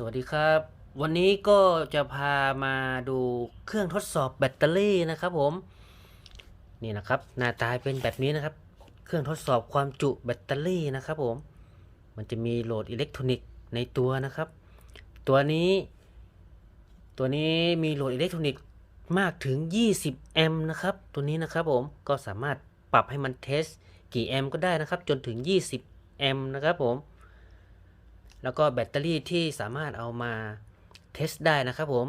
สวัสดีครับ วันนี้ก็จะพามาดูเครื่องทดสอบแบตเตอรี่นะครับผม นี่นะครับหน้าตาเป็นแบบนี้นะครับ เครื่องทดสอบความจุแบตเตอรี่นะครับผม มันจะมีโหลดอิเล็กทรอนิกส์ในตัวนะครับ ตัวนี้ ตัวนี้มีโหลดอิเล็กทรอนิกส์มากถึง 20 แอมป์นะครับ ตัวนี้นะครับผมก็สามารถปรับให้มันเทสกี่แอมป์ก็ได้นะครับ จนถึง 20 แอมป์นะครับผม แล้วก็แบตเตอรี่ที่สามารถเอามาเทสได้นะครับผม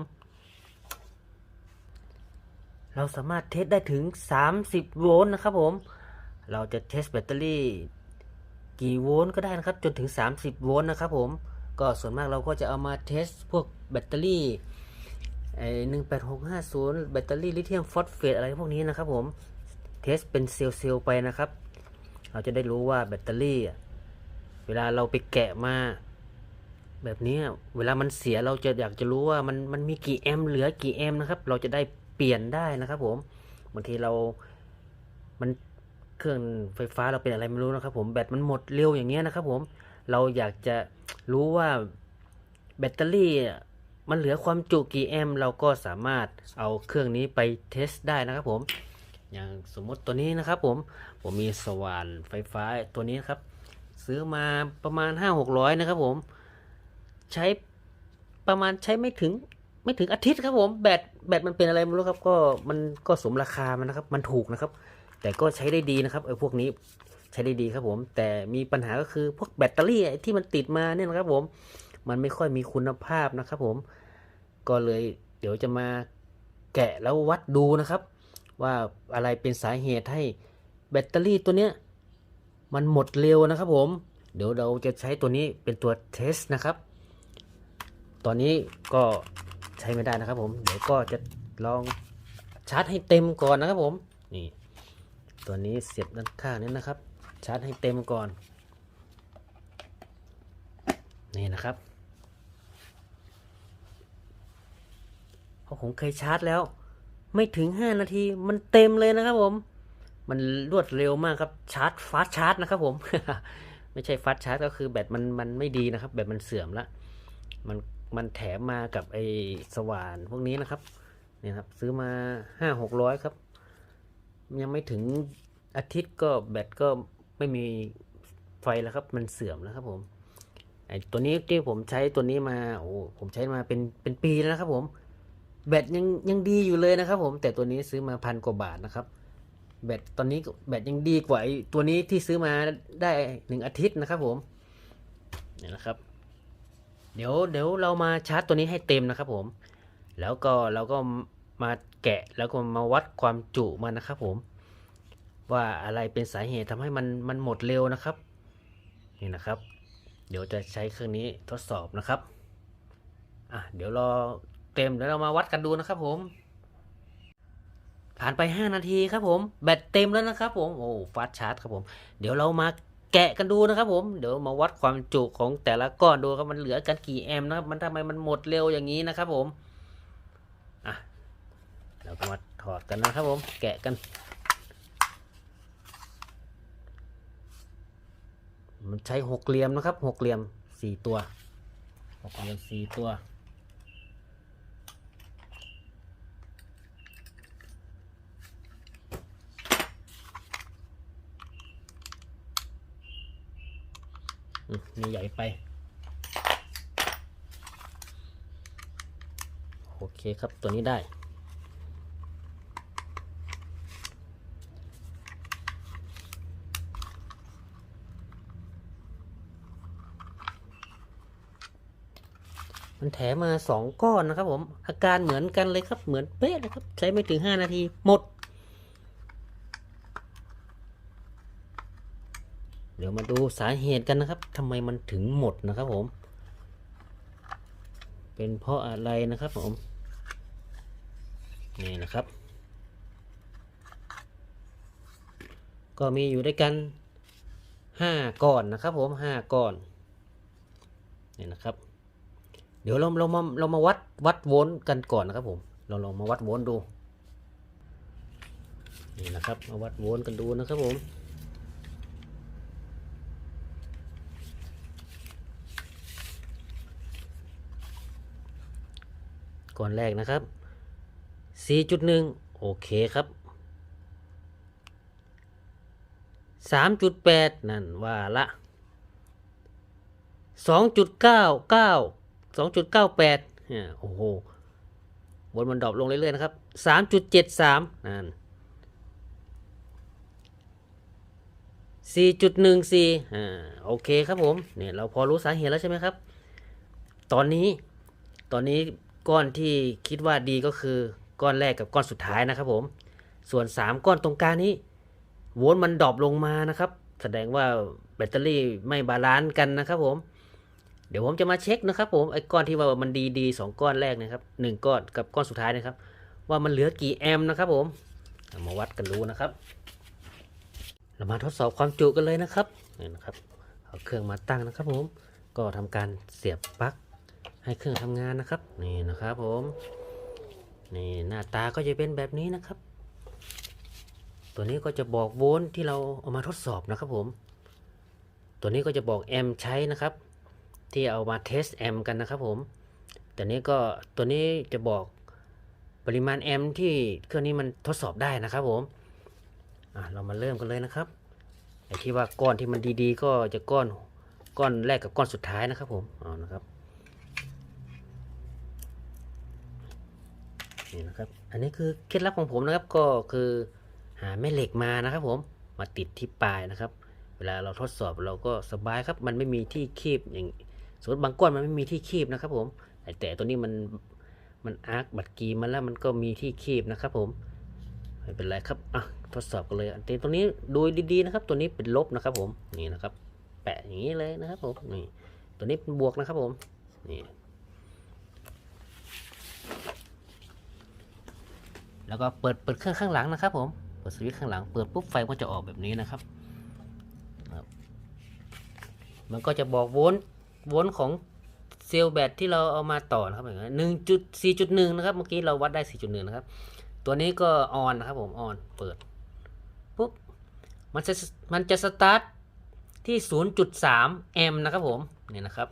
เราสามารถเทสได้ถึง 30 โวลต์นะครับผม เราจะเทสแบตเตอรี่กี่โวลต์ก็ได้นะครับ จนถึง 30 โวลต์นะครับผม ก็ส่วนมากเราก็จะเอามาเทสพวกแบตเตอรี่ไอ้หนึ่งแปดหกห้าศูนย์แบตเตอรี่ลิเธียมฟอสเฟตอะไรพวกนี้นะครับผมเทสเป็นเซลล์ๆไปนะครับ เราจะได้รู้ว่าแบตเตอรี่ เวลาเราไปแกะมา แบบนี้เวลามันเสียเราจะอยากจะรู้ว่ามันมันมีกี่แอมป์เหลือกี่แอมป์นะครับ เราจะได้เปลี่ยนได้นะครับผมบางทีเรา มันเครื่องไฟฟ้าเราเป็นอะไรไม่รู้นะครับ ผมแบตมันหมดเร็วอย่างเงี้ยนะครับ ผมเราอยากจะรู้ว่าแบตเตอรี่มันเหลือความจุกี่แอมป์เราก็สามารถเอาเครื่องนี้ไปเทสได้นะครับ ผม อย่างสมมติตัวนี้นะครับ ผมผมมีสว่านไฟฟ้าตัวนี้นครับ ซื้อมาประมาณห้าหกร้อยนะครับ ผม ใช้ประมาณใช้ไม่ถึงไม่ถึงอาทิตย์ครับผมแบตแบตมันเป็นอะไรไม่รู้ครับก็มันก็สมราคามันนะครับ มันถูกนะครับ แต่ก็ใช้ได้ดีนะครับไอ้พวกนี้ใช้ได้ดีครับผม แต่มีปัญหาก็คือพวกแบตเตอรี่ไอ้ที่มันติดมาเนี่ยนะครับ ผม มันไม่ค่อยมีคุณภาพนะครับ ผม ก็เลยเดี๋ยวจะมาแกะแล้ววัดดูนะครับ ว่าอะไรเป็นสาเหตุให้แบตเตอรี่ตัวเนี้ยมันหมดเร็วนะครับ ผม เดี๋ยวเราจะใช้ตัวนี้เป็นตัวเทสนะครับ ตอนนี้ก็ใช้ไม่ได้นะครับ ผมเดี๋ยวก็จะลองชาร์จให้เต็มก่อนนะครับผมนี่ตัวนี้เสียบด้านข้างนี้นะครับ ชาร์จให้เต็มก่อน นี่นะครับเพราะผมเคยชาร์จแล้ว ไม่ถึง 5 นาทีมันเต็มเลยนะครับผม มันรวดเร็วมากครับชาร์จฟาสชาร์จนะครับผมไม่ใช่ฟาสชาร์จก็คือแบตมันมันไม่ดีนะครับ แบตมันเสื่อมละมัน มันแถมมากับไอ้สว่านพวกนี้นะครับเนี่ยครับซื้อมาห้าหกร้อยครับ ยังไม่ถึงอาทิตย์ก็แบตก็ไม่มีไฟแล้วครับ มันเสื่อมแล้วครับผมไอตัวนี้ที่ผมใช้ตัวนี้มาโอ้ผมใช้มาเป็นเป็นปีแล้วนะครับ ผม แบตยังยังดีอยู่เลยนะครับ ผมแต่ตัวนี้ซื้อมาพันกว่าบาทนะครับ แบตตอนนี้แบตยังดีกว่าไอตัวนี้ที่ซื้อมาได้หนึ่งอาทิตย์นะครับ ผมเนี่ยนะครับ เดี๋ยวเดี๋ยวเรามาชาร์จตัวนี้ให้เต็มนะครับผม แล้วก็เราก็มาแกะแล้วก็มาวัดความจุมันนะครับผม ว่าอะไรเป็นสาเหตุทำให้มันมันหมดเร็วนะครับ นี่นะครับ เดี๋ยวจะใช้เครื่องนี้ทดสอบนะครับอะเดี๋ยวรอเต็มเดี๋ยวเรามาวัดกันดูนะครับผม ผ่านไป 5 นาทีครับผม แบตเต็มแล้วนะครับผม โอ้ฟาสชาร์จครับผม เดี๋ยวเรามา แกะกันดูนะครับผมเดี๋ยวมาวัดความจุของแต่ละก้อนดูครับมันเหลือกันกี่แอมป์นะครับมันทำไมมันหมดเร็วอย่างนี้นะครับผมอะเราก็มาถอดกันนะครับผมแกะกัน มันใช้หกเหลี่ยมนะครับหกเหลี่ยมสี่ตัวหกเหลี่ยมสี่ตัว มนี่ใหญ่ไป โอเคครับตัวนี้ได้ มันแถมมาสองก้อนนะครับผม อาการเหมือนกันเลยครับเหมือนเป๊ะเลยครับ ใช้ไม่ถึงห้านาทีหมด เดี๋ยวมาดู สาเหตุกันนะครับทำไมมันถึงหมดนะครับผม เป็นเพราะอะไรนะครับผม นี่นะครับ ก็มีอยู่ด้วยกันห้าก้อนนะครับผมห้าก้อนนี่นะครับ เดี๋ยวเราเรามาเรามาวัดวัดโวลต์กันก่อนนะครับผม เราลองมาวัดโวลต์ดู นี่นะครับ มาวัดโวลต์กันดูนะครับผม ก้อนแรกนะครับ 4.1 โอเคครับ 3.8 นั่นว่าละ 2.99 2.98เนี่ยโอ้โหวนมันดรอปลงเรื่อยๆนะครับ 3.73 นั่น 4.14 อ่า โอเคครับผม เนี่ยเราพอรู้สาเหตุแล้วใช่ไหมครับ ตอนนี้ ตอนนี้ ก้อนที่คิดว่าดีก็คือก้อนแรกกับก้อนสุดท้ายนะครับผม ส่วน 3 ก้อนตรงกลางนี้โวลต์มันดรอปลงมานะครับ แสดงว่าแบตเตอรี่ไม่บาลานซ์กันนะครับผม เดี๋ยวผมจะมาเช็คนะครับผมไอ้ก้อนที่ว่ามันดีดีสองก้อนแรกนะครับหนึ่งก้อนกับก้อนสุดท้ายนะครับ ว่ามันเหลือกี่แอมป์นะครับผมมาวัดกันรู้นะครับ เรามาทดสอบความจุกันเลยนะครับนี่นะครับเอาเครื่องมาตั้งนะครับผมก็ทำการเสียบปลั๊ก ให้เครื่องทำงานนะครับนี่นะครับผมนี่หน้าตาก็จะเป็นแบบนี้นะครับ ตัวนี้ก็จะบอกโวลต์ที่เราเอามาทดสอบนะครับผม ตัวนี้ก็จะบอกแอมป์ใช้นะครับ ที่เอามาเทสแอมป์กันนะครับผมแตัวนี้ก็ตัวนี้จะบอกปริมาณแอมป์ที่เครื่องนี้มันทดสอบได้นะครับผมอะเรามาเริ่มกันเลยนะครับไอที่ว่าก้อนที่มันดีๆ ก็จะก้อนก้อนแรกกับก้อนสุดท้ายนะครับผมเอานะครับ นี่นะครับ อันนี้คือเคล็ดลับของผมนะครับก็คือหาแม่เหล็กมานะครับ ผมมาติดที่ปลายนะครับ เวลาเราทดสอบเราก็สบายครับ มันไม่มีที่คีบอย่างสมมติบางก้อนมันไม่มีที่คีบนะครับ ผมแต่ต่ตัวนี้มันมันอาร์คบัตรกีมาแล้วมันก็มีที่คีบนะครับ ผมไม่เป็นไรครับอะทดสอบกันเลยอันตัวนี้ดูดีๆนะครับ ตัวนี้เป็นลบนะครับ ผมนี่นะครับ แปะอย่างนี้เลยนะครับ ผมนี่ตัวนี้เป็นบวกนะครับ ผมนี่ แล้วก็เปิดเปิดเครื่องข้างหลังนะครับผมเปิดสวิตช์ข้างหลังเปิดปุ๊บไฟก็จะออกแบบนี้นะครับ มันก็จะบอกโวลต์โวลต์ของเซลล์แบตที่เราเอามาต่อนะครับอย่างนี้หนึ่งจุดสี่จุดหนึ่งนะครับ เมื่อกี้เราวัดได้สี่จุดหนึ่งนะครับ ตัวนี้ก็ออนนะครับผมออนเปิดปุ๊บมันจะมันจะสตาร์ทที่0.3แอมป์นะครับผมนี่นะครับ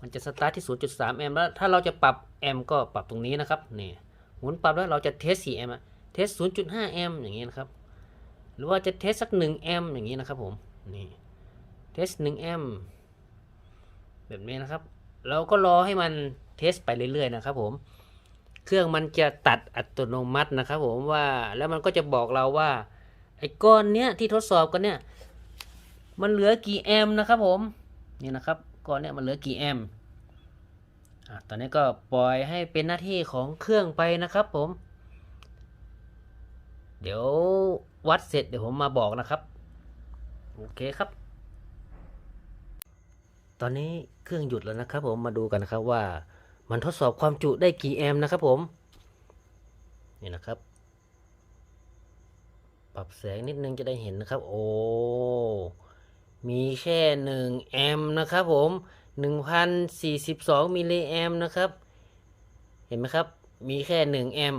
มันจะสตาร์ทที่0.3แอมป์แล้วถ้าเราจะปรับแอมป์ก็ปรับตรงนี้นะครับนี่ หมุนปรับแล้วเราจะเทส4แอมป์เทส 0.5 แอมป์อย่างนี้นะครับ หรือว่าจะเทสสัก 1 แอมป์อย่างนี้นะครับผมนี่เทส 1 แอมป์แบบนี้นะครับ เราก็รอให้มันเทสไปเรื่อยๆนะครับผมเครื่องมันจะตัดอัตโนมัตินะครับผมว่าแล้วมันก็จะบอกเราว่าไอ้ก้อนเนี้ยที่ทดสอบกันเนี่ยมันเหลือกี่แอมป์นะครับผมนี่นะครับก้อนเนี้ยมันเหลือกี่แอมป์ ตอนนี้ก็ปล่อยให้เป็นหน้าที่ของเครื่องไปนะครับผม เดี๋ยววัดเสร็จเดี๋ยวผมมาบอกนะครับ โอเคครับ ตอนนี้เครื่องหยุดแล้วนะครับ ผมมาดูกันนะครับว่า มันทดสอบความจุได้กี่แอมป์นะครับผม นี่นะครับ ปรับแสงนิดนึงจะได้เห็นนะครับ โอ้ มีแค่หนึ่งแอมป์นะครับผม หนึ่งพันสี่สิบสองมิลลิแอมนะครับ เห็นไหมครับ มีแค่หนึ่งแอม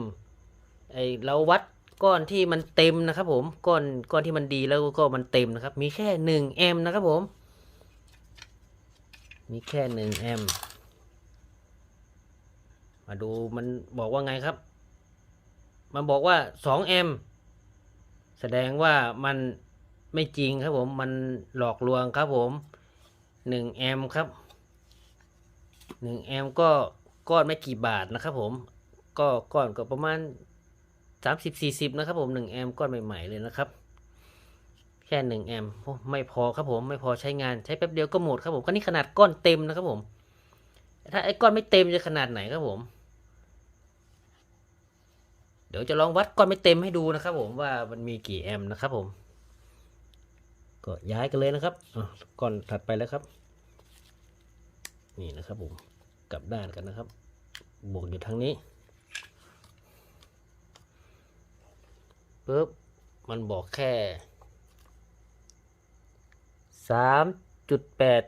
ไอเราวัดก้อนที่มันเต็มนะครับผม ก้อนก้อนที่มันดีแล้วก็มันเต็มนะครับ มีแค่หนึ่งแอมนะครับผม มีแค่หนึ่งแอม มาดูมันบอกว่าไงครับ มันบอกว่าสองแอม แสดงว่ามันไม่จริงครับผม มันหลอกลวงครับผมหนึ่งแอมครับ หนึ่งแอมก็ก้อนไม่กี่บาทนะครับผมก็ก้อนก็ประมาณสามสิบสี่สิบนะครับผมหนึ่งแอมก้อนใหม่ๆเลยนะครับ แค่หนึ่งแอมโอ้ไม่พอครับผมไม่พอใช้งานใช้แป๊บเดียวก็หมดครับผมก็นี่ขนาดก้อนเต็มนะครับผม ถ้าไอ้ก้อนไม่เต็มจะขนาดไหนครับผม เดี๋ยวจะลองวัดก้อนไม่เต็มให้ดูนะครับผมว่ามันมีกี่แอมนะครับผม ก็ย้ายกันเลยนะครับอะก้อนถัดไปแล้วครับ นี่นะครับผมกลับด้านกันนะครับ บวกอยู่ทางนี้ปุ๊บมันบอกแค่สามจุดแปด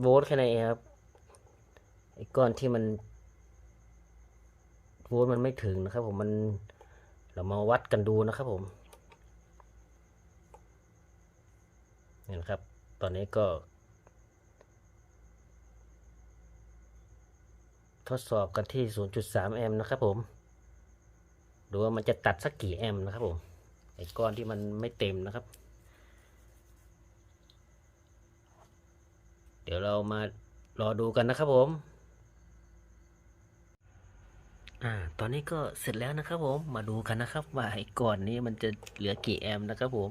โวลต์แค่นั้นเองครับไอ้ก้อนที่มันโวลต์มันไม่ถึงนะครับผมมันเรามาวัดกันดูนะครับผมนี่นะครับ ตอนนี้ก็ ทดสอบกันที่ 0.3 แอมป์นะครับผมดูว่ามันจะตัดสักกี่แอมป์นะครับผมไอ้ก้อนที่มันไม่เต็มนะครับ เดี๋ยวเรามารอดูกันนะครับผมอ่าตอนนี้ก็เสร็จแล้วนะครับผมมาดูกันนะครับ ว่าไอ้ก้อนนี้มันจะเหลือกี่แอมป์นะครับผม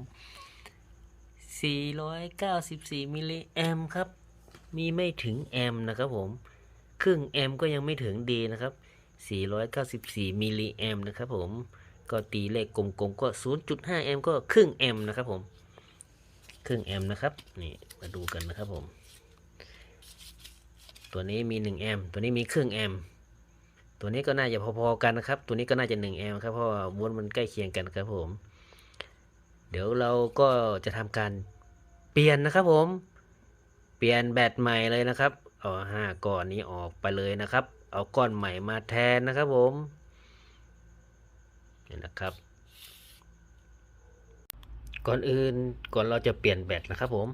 494 มิลลิแอมป์ครับ มีไม่ถึงแอมป์นะครับผม ครึ่งแอมก็ยังไม่ถึงดีนะครับ 494 มิลลิแอมนะครับผมก็ตีเลขกลมๆก็ 0.5 แอมก็ครึ่งแอมนะครับผม ครึ่งแอมนะครับ นี่มาดูกันนะครับผม ตัวนี้มี 1 แอม ตัวนี้มีครึ่งแอม ตัวนี้ก็น่าจะพอๆกันนะครับ ตัวนี้ก็น่าจะ 1 แอมครับ เพราะว่าม้วนมันใกล้เคียงกันครับผม เดี๋ยวเราก็จะทำการเปลี่ยนนะครับผม เปลี่ยนแบตใหม่เลยนะครับ เอาห้าก้อนนี้ออกไปเลยนะครับ เอาก้อนใหม่มาแทนนะครับผมนี่นะครับ ก่อนอื่นก่อนเราจะเปลี่ยนแบตนะครับผม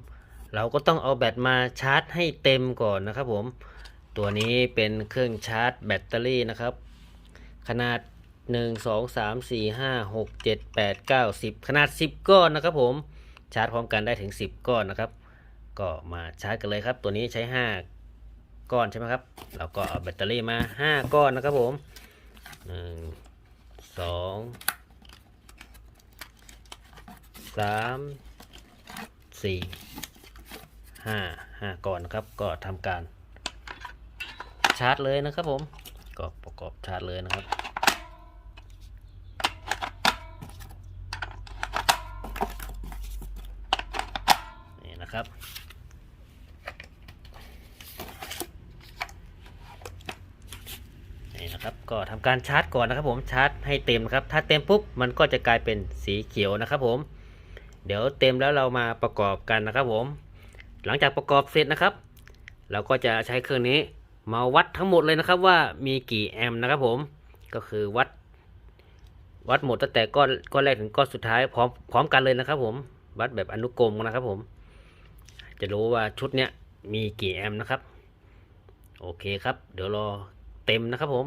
เราก็ต้องเอาแบตมาชาร์จให้เต็มก่อนนะครับผม ตัวนี้เป็นเครื่องชาร์จแบตเตอรี่นะครับ ขนาด 1 2 3 4 5 6 7 8 9 10 ขนาด 10 ก้อนนะครับผม ชาร์จพร้อมกันได้ถึง 10 ก้อนนะครับ ก็มาชาร์จกันเลยครับ ตัวนี้ใช้ 5 ก้อนใช่ไหมครับ เราก็เอาแบตเตอรี่มา 5 ก้อนนะครับผม 1 2 3 4 5 5ก้อนนะครับ ก็ทำการชาร์จเลยนะครับผม ก็ประกอบชาร์จเลยนะครับ นี่นะครับ นี่นะครับ การชาร์จก่อนนะครับผมชาร์จให้เต็มครับ ถ้าเต็มปุ๊บมันก็จะกลายเป็นสีเขียวนะครับผม เดี๋ยวเต็มแล้วเรามาประกอบกันนะครับผม หลังจากประกอบเสร็จนะครับ เราก็จะใช้เครื่องนี้มาวัดทั้งหมดเลยนะครับว่ามีกี่แอมป์นะครับผมก็คือวัด วัดหมดตั้งแต่ก้อนก้อนแรกถึงก้อนสุดท้ายพร้อมพร้อมกันเลยนะครับ ผมวัดแบบอนุกรมนะครับผม จะรู้ว่าชุดเนี้ยมีกี่แอมป์นะครับ โอเคครับ เดี๋ยวรอเต็มนะครับผม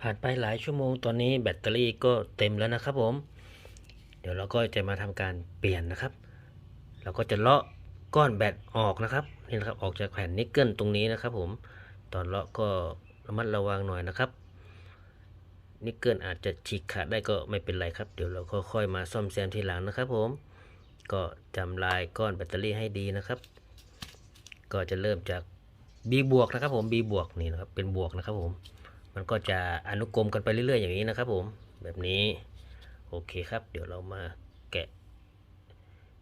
ผ่านไปหลายชั่วโมงตอนนี้แบตเตอรี่ก็เต็มแล้วนะครับผม เดี๋ยวเราก็จะมาทำการเปลี่ยนนะครับ เราก็จะเลาะก้อนแบตออกนะครับนี่นะครับออกจากแผ่นนิกเกิลตรงนี้นะครับ ผมตอนเลาะก็ระมัดระวังหน่อยนะครับนิกเกิลอาจจะฉีกขาดได้ก็ไม่เป็นไรครับ เดี๋ยวเราค่อยๆมาซ่อมแซมทีหลังนะครับ ผม ก็จำลายก้อนแบตเตอรี่ให้ดีนะครับ ก็จะเริ่มจาก B บวกนะครับผม B บวกนี่นะครับเป็นบวกนะครับผม มันก็จะอนุกรมกันไปเรื่อย ๆ อย่างนี้นะครับ ผมแบบนี้โอเคครับ เดี๋ยวเรามาแกะ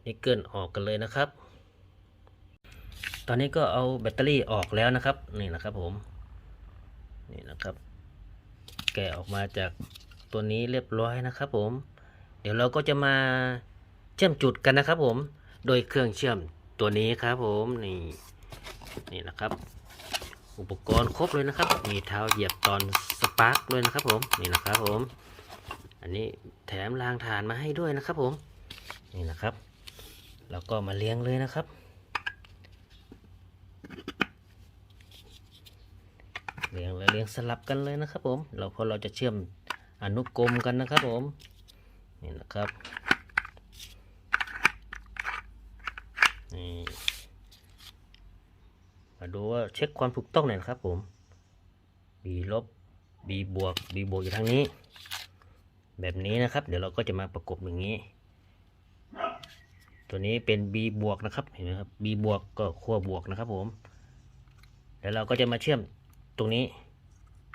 นิกเกิลออกกันเลยนะครับ ตอนนี้ก็เอาแบตเตอรี่ออกแล้วนะครับนี่นะครับผมนี่นะครับ แกะออกมาจากตัวนี้เรียบร้อยนะครับผม เดี๋ยวเราก็จะมาเชื่อมจุดกันนะครับผม โดยเครื่องเชื่อมตัวนี้ครับผมนี่นี่นะครับ อุปกรณ์ครบเลยนะครับ มีเท้าเหยียบตอนสปาร์กด้วยนะครับผม นี่นะครับผม อันนี้แถมรางฐานมาให้ด้วยนะครับผม นี่นะครับ แล้วก็มาเลี้ยงเลยนะครับ เลี้ยงและเลี้ยงสลับกันเลยนะครับผม เราพอเราจะเชื่อมอนุกรมกันนะครับผม นี่นะครับ นี่มา ดูว่าเช็คความถูกต้องหน่อยนะครับผม B ลบ B บวก B บวกอยู่ทางนี้ แบบนี้นะครับ เดี๋ยวเราก็จะมาประกบอย่างนี้ ตัวนี้เป็น B บวกนะครับ เห็นไหมครับ B บวกก็ขั้วบวกนะครับ ผม แล้วเราก็จะมาเชื่อมตรงนี้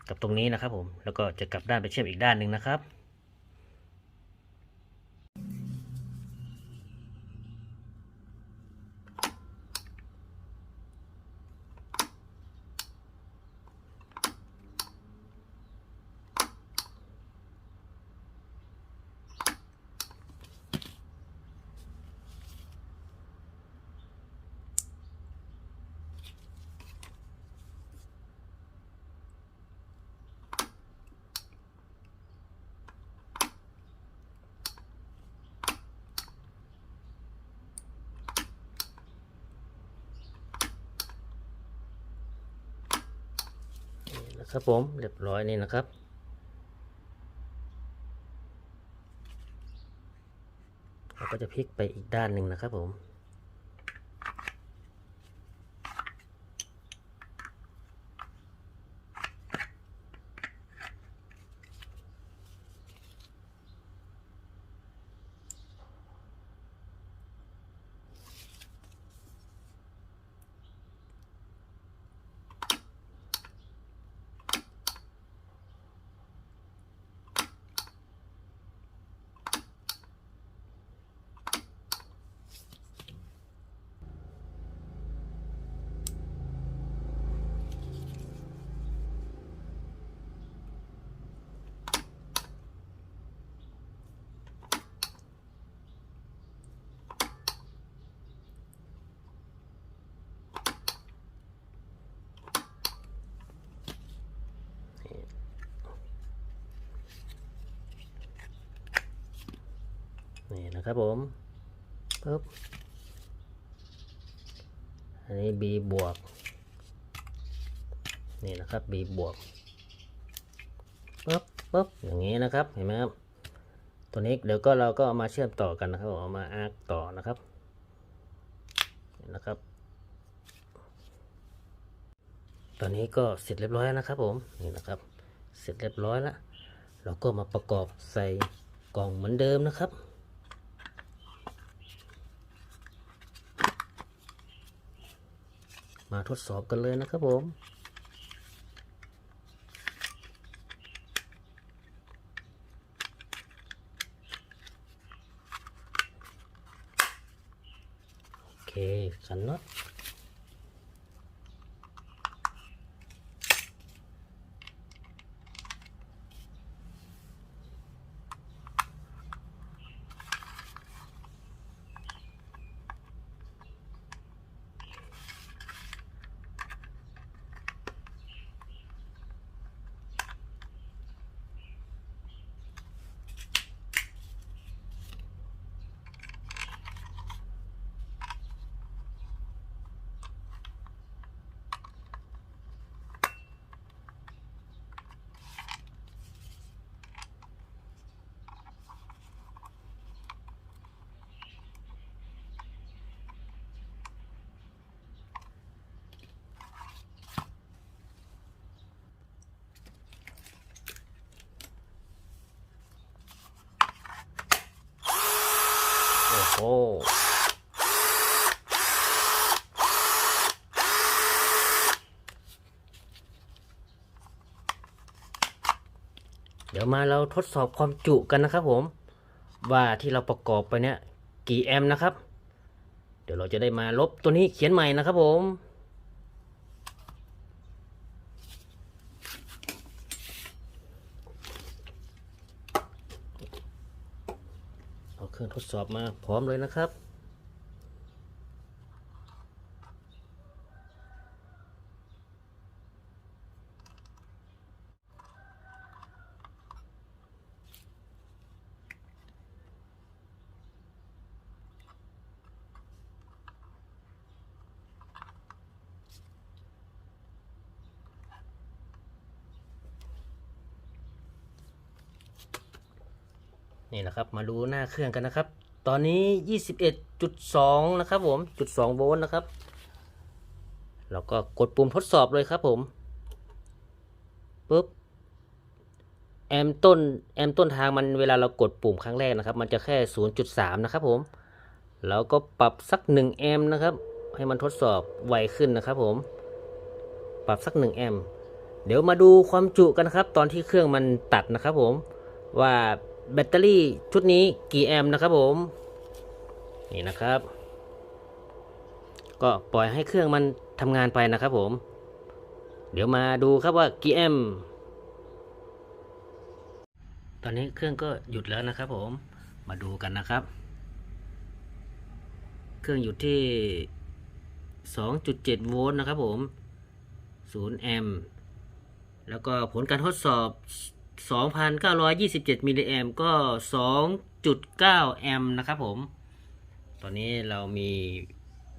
กับตรงนี้นะครับผม แล้วก็จะกลับด้านไปเชื่อมอีกด้านหนึ่งนะครับ นะครับผมเรียบร้อยนี่นะครับ เราก็จะพลิกไปอีกด้านหนึ่งนะครับผม นี่นะครับผมปึ๊บอันนี้ b บวก นี่นะครับ b บวกปึ๊บปึ๊บอย่างนี้นะครับ เห็นไหมครับ ตัวนี้เดี๋ยวก็เราก็เอามาเชื่อมต่อกันนะครับเอามาอาร์กต่อนะครับนี่นะครับ ตอนนี้ก็เสร็จเรียบร้อยแล้วนะครับผม นี่นะครับ เสร็จเรียบร้อยแล้ว เราก็มาประกอบใส่กล่องเหมือนเดิมนะครับ มาทดสอบกันเลยนะครับผม โอเคสันน็อตโอ้เดี๋ยวมาเราทดสอบความจุกันนะครับผม ว่าที่เราประกอบไปเนี่ยกี่แอมป์นะครับ เดี๋ยวเราจะได้มาลบตัวนี้เขียนใหม่นะครับผม เอาเค รื่องทดสอบมาพร้อมเลยนะครับ นี่นะครับ มาดูหน้าเครื่องกันนะครับ ตอนนี้ 21.2 นะครับผมจุด2โวลต์นะครับเราก็กดปุ่มทดสอบเลยครับผมปุ๊บแอมต้นแอมต้นทางมันเวลาเรากดปุ่มครั้งแรกนะครับ มันจะแค่ 0.3 นะครับผมเราก็ปรับสัก 1 แอมนะครับ ให้มันทดสอบไวขึ้นนะครับผม ปรับสัก 1 แอม เดี๋ยวมาดูความจุกันนะครับ ตอนที่เครื่องมันตัดนะครับผมว่า แบตเตอรี่ชุดนี้กี่แอมป์นะครับผม นี่นะครับ ก็ปล่อยให้เครื่องมันทำงานไปนะครับผม เดี๋ยวมาดูครับว่ากี่แอมป์ตอนนี้เครื่องก็หยุดแล้วนะครับผม มาดูกันนะครับ เครื่องอยู่ที่ 2.7 โวลต์นะครับผม 0 แอมป์ แล้วก็ผลการทดสอบ 2,927มิลลิแอมก็ 2.9 แอมป์นะครับผม ตอนนี้เรามี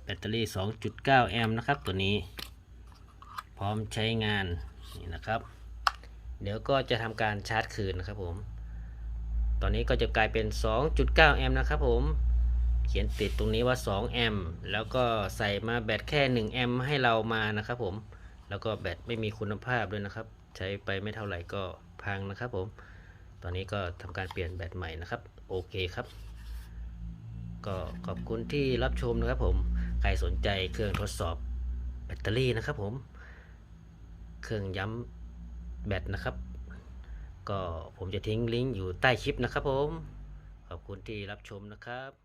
แบตเตอรี่ 2.9 แอมป์นะครับ ตัวนี้ พร้อมใช้งานนี่นะครับ เดี๋ยวก็จะทำการชาร์จคืนนะครับผม ตอนนี้ก็จะกลายเป็น 2.9 แอมป์นะครับผม เขียนติดตรงนี้ว่า 2 แอมป์แล้วก็ใส่มาแบตแค่ 1 แอมป์ให้เรามานะครับผม แล้วก็แบตไม่มีคุณภาพด้วยนะครับ ใช้ไปไม่เท่าไหร่ก็ พังนะครับผม ตอนนี้ก็ทำการเปลี่ยนแบตใหม่นะครับ โอเคครับ ก็ขอบคุณที่รับชมนะครับผม ใครสนใจเครื่องทดสอบแบตเตอรี่นะครับผม เครื่องย้ำแบตนะครับ ก็ผมจะทิ้งลิงก์อยู่ใต้คลิปนะครับผม ขอบคุณที่รับชมนะครับ